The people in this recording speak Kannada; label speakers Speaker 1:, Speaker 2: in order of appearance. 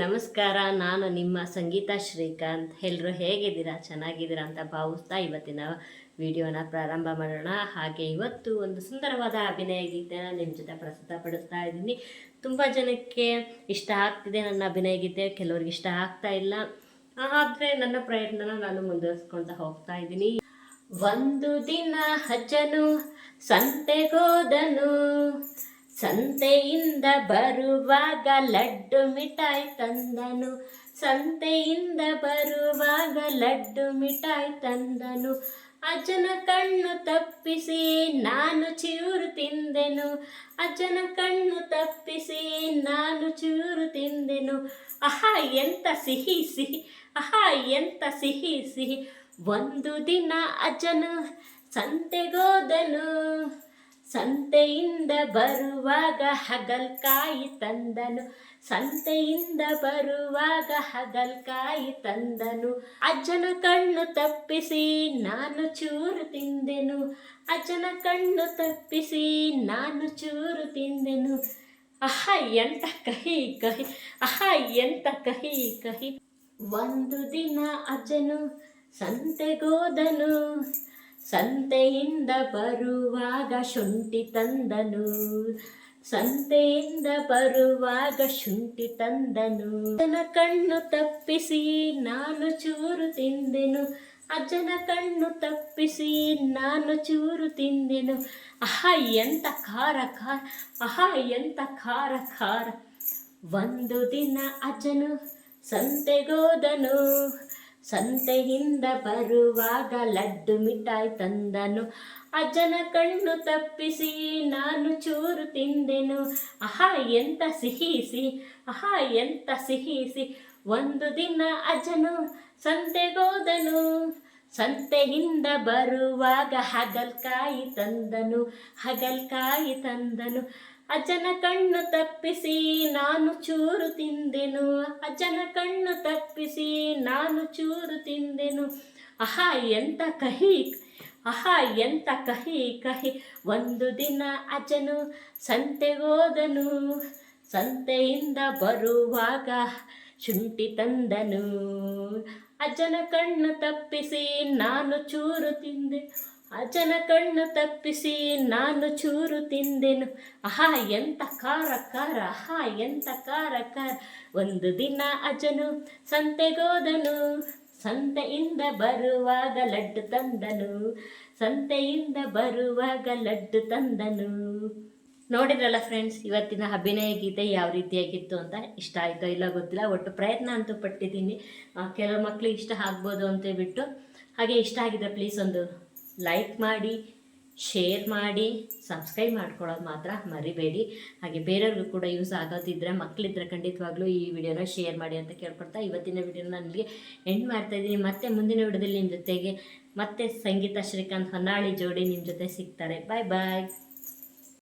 Speaker 1: ನಮಸ್ಕಾರ, ನಾನು ನಿಮ್ಮ ಸಂಗೀತ ಶ್ರೀಕಾಂತ್. ಎಲ್ಲರೂ ಹೇಗಿದ್ದೀರಾ? ಚೆನ್ನಾಗಿದ್ದೀರಾ ಅಂತ ಭಾವಿಸ್ತಾ ಇವತ್ತಿನ ವಿಡಿಯೋನ ಪ್ರಾರಂಭ ಮಾಡೋಣ. ಹಾಗೆ ಇವತ್ತು ಒಂದು ಸುಂದರವಾದ ಅಭಿನಯ ಗೀತೆನ ನಿಮ್ಮ ಜೊತೆ ಪ್ರಸ್ತುತಪಡಿಸ್ತಾ ಇದ್ದೀನಿ. ತುಂಬ ಜನಕ್ಕೆ ಇಷ್ಟ ಆಗ್ತಿದೆ ನನ್ನ ಅಭಿನಯ ಗೀತೆ. ಕೆಲವ್ರಿಗೆ ಇಷ್ಟ ಆಗ್ತಾ ಇಲ್ಲ. ಆದರೆ ನನ್ನ ಪ್ರಯತ್ನನ ನಾನು ಮುಂದುವರಿಸ್ಕೊಳ್ತಾ ಹೋಗ್ತಾ ಇದ್ದೀನಿ. ಒಂದು ದಿನ ಅಜ್ಜನು ಸಂತೆಗೋದನು. ಸಂತೆಯಿಂದ ಬರುವಾಗ ಲಡ್ಡು ಮಿಠಾಯಿ ತಂದನು. ಸಂತೆಯಿಂದ ಬರುವಾಗ ಲಡ್ಡು ಮಿಠಾಯಿ ತಂದನು. ಅಜ್ಜನ ಕಣ್ಣು ತಪ್ಪಿಸಿ ನಾನು ಚೂರು ತಿಂದೆನು. ಅಜ್ಜನ ಕಣ್ಣು ತಪ್ಪಿಸಿ ನಾನು ಚೂರು ತಿಂದೆನು. ಆಹಾ ಎಂತ ಸಿಹಿ ಸಿಹಿ. ಆಹಾ ಎಂತ ಸಿಹಿ ಸಿಹಿ. ಒಂದು ದಿನ ಅಜ್ಜನು ಸಂತೆಗೋದನು. ಸಂತೆಯಿಂದ ಬರುವಾಗ ಹಗಲ್ಕಾಯಿ ತಂದನು. ಸಂತೆಯಿಂದ ಬರುವಾಗ ಹಗಲ್ಕಾಯಿ ತಂದನು. ಅಜ್ಜನ ಕಣ್ಣು ತಪ್ಪಿಸಿ ನಾನು ಚೂರು ತಿಂದೆನು. ಅಜ್ಜನ ಕಣ್ಣು ತಪ್ಪಿಸಿ ನಾನು ಚೂರು ತಿಂದೆನು. ಅಹ, ಎಂತ ಕಹಿ ಕಹಿ. ಅಹ, ಎಂತ ಕಹಿ ಕಹಿ. ಒಂದು ದಿನ ಅಜ್ಜನು ಸಂತೆಗೋದನು. ಸಂತೆಯಿಂದ ಬರುವಾಗ ಶುಂಠಿ ತಂದನು. ಸಂತೆಯಿಂದ ಬರುವಾಗ ಶುಂಠಿ ತಂದನು. ಅಜ್ಜನ ಕಣ್ಣು ತಪ್ಪಿಸಿ ನಾನು ಚೂರು ತಿಂದೆನು. ಅಜ್ಜನ ಕಣ್ಣು ತಪ್ಪಿಸಿ ನಾನು ಚೂರು ತಿಂದೆನು. ಅಹಾ, ಎಂತ ಖಾರ ಖಾರ, ಅಹಾ, ಎಂತ ಖಾರ ಖಾರ. ಒಂದು ದಿನ ಅಜ್ಜನು ಸಂತೆಗೋದನು. ಸಂತೆಯಿಂದ ಬರುವಾಗ ಲಡ್ಡು ಮಿಠಾಯಿ ತಂದನು. ಅಜ್ಜನ ಕಣ್ಣು ತಪ್ಪಿಸಿ ನಾನು ಚೂರು ತಿಂದೆನು. ಆಹಾ, ಎಂತ ಸಿಹಿಸಿ ಅಹಾ ಆಹಾ, ಎಂತ ಸಿಹಿ ಸಿಹಿ ಒಂದು ದಿನ ಅಜ್ಜನು ಸಂತೆಗೋದನು. ಸಂತೆಯಿಂದ ಬರುವಾಗ ಹಗಲ್ಕಾಯಿ ತಂದನು ಹಗಲ್ಕಾಯಿ ತಂದನು. ಅಜ್ಜನ ಕಣ್ಣು ತಪ್ಪಿಸಿ ನಾನು ಚೂರು ತಿಂದೆನು ಅಜ್ಜನ ಕಣ್ಣು ತಪ್ಪಿಸಿ ನಾನು ಚೂರು ತಿಂದೆನು. ಅಹಾ, ಎಂತ ಕಹಿ, ಅಹಾ, ಎಂತ ಕಹಿ ಕಹಿ. ಒಂದು ದಿನ ಅಜ್ಜನು ಸಂತೆಗೋದನು, ಸಂತೆಯಿಂದ ಬರುವಾಗ ಶುಂಠಿ ತಂದನು. ಅಜ್ಜನ ಕಣ್ಣು ತಪ್ಪಿಸಿ ನಾನು ಚೂರು ತಿಂದೆ. ಅಜನ ಕಣ್ಣು ತಪ್ಪಿಸಿ ನಾನು ಚೂರು ತಿಂದೆನು. ಆಹಾ, ಎಂತ ಕಾರ ಕಾರ ಆಹಾ, ಎಂತ ಕಾರ ಕಾರ ಒಂದು ದಿನ ಅಜನು ಸಂತೆಗೋದನು. ಸಂತೆಯಿಂದ ಬರುವಾಗ ಲಡ್ಡು ತಂದನು. ಸಂತೆಯಿಂದ ಬರುವಾಗ ಲಡ್ಡು ತಂದನು. ನೋಡಿದ್ರಲ್ಲ ಫ್ರೆಂಡ್ಸ್ ಇವತ್ತಿನ ಅಭಿನಯ ಗೀತೆ ಯಾವ ರೀತಿಯಾಗಿತ್ತು ಅಂತ? ಇಷ್ಟ ಆಯಿತೋ ಇಲ್ಲ ಗೊತ್ತಿಲ್ಲ, ಒಟ್ಟು ಪ್ರಯತ್ನ ಅಂತೂ ಪಟ್ಟಿದ್ದೀನಿ. ಕೆಲವು ಮಕ್ಕಳಿಗೆ ಇಷ್ಟ ಆಗ್ಬೋದು ಅಂತ ಬಿಟ್ಟು ಹಾಗೆ ಇಷ್ಟ ಆಗಿದ್ರೆ ಪ್ಲೀಸ್ ಒಂದು ಲೈಕ್ ಮಾಡಿ ಶೇರ್ ಮಾಡಿ ಸಬ್ಸ್ಕ್ರೈಬ್ ಮಾಡ್ಕೊಳ್ಳೋದು ಮಾತ್ರ ಮರಿಬೇಡಿ. ಹಾಗೆ ಬೇರೆಯವ್ರಿಗೂ ಕೂಡ ಯೂಸ್ ಆಗೋದಿದ್ದರೆ ಮಕ್ಕಳಿದ್ರೆ ಖಂಡಿತವಾಗ್ಲೂ ಈ ವಿಡಿಯೋನ ಶೇರ್ ಮಾಡಿ ಅಂತ ಕೇಳ್ಕೊಡ್ತಾ ಇವತ್ತಿನ ವಿಡಿಯೋನ ನನಗೆ ಎಂಡ್ ಮಾಡ್ತಾ ಇದ್ದೀನಿ. ಮತ್ತೆ ಮುಂದಿನ ವಿಡಿಯೋದಲ್ಲಿ ನಿಮ್ಮ ಜೊತೆಗೆ ಮತ್ತೆ ಸಂಗೀತ ಶ್ರೀಕಾಂತ್ ಹೊನ್ನಾಳಿ ಜೋಡಿ ನಿಮ್ಮ ಜೊತೆ ಸಿಗ್ತಾರೆ. ಬಾಯ್ ಬಾಯ್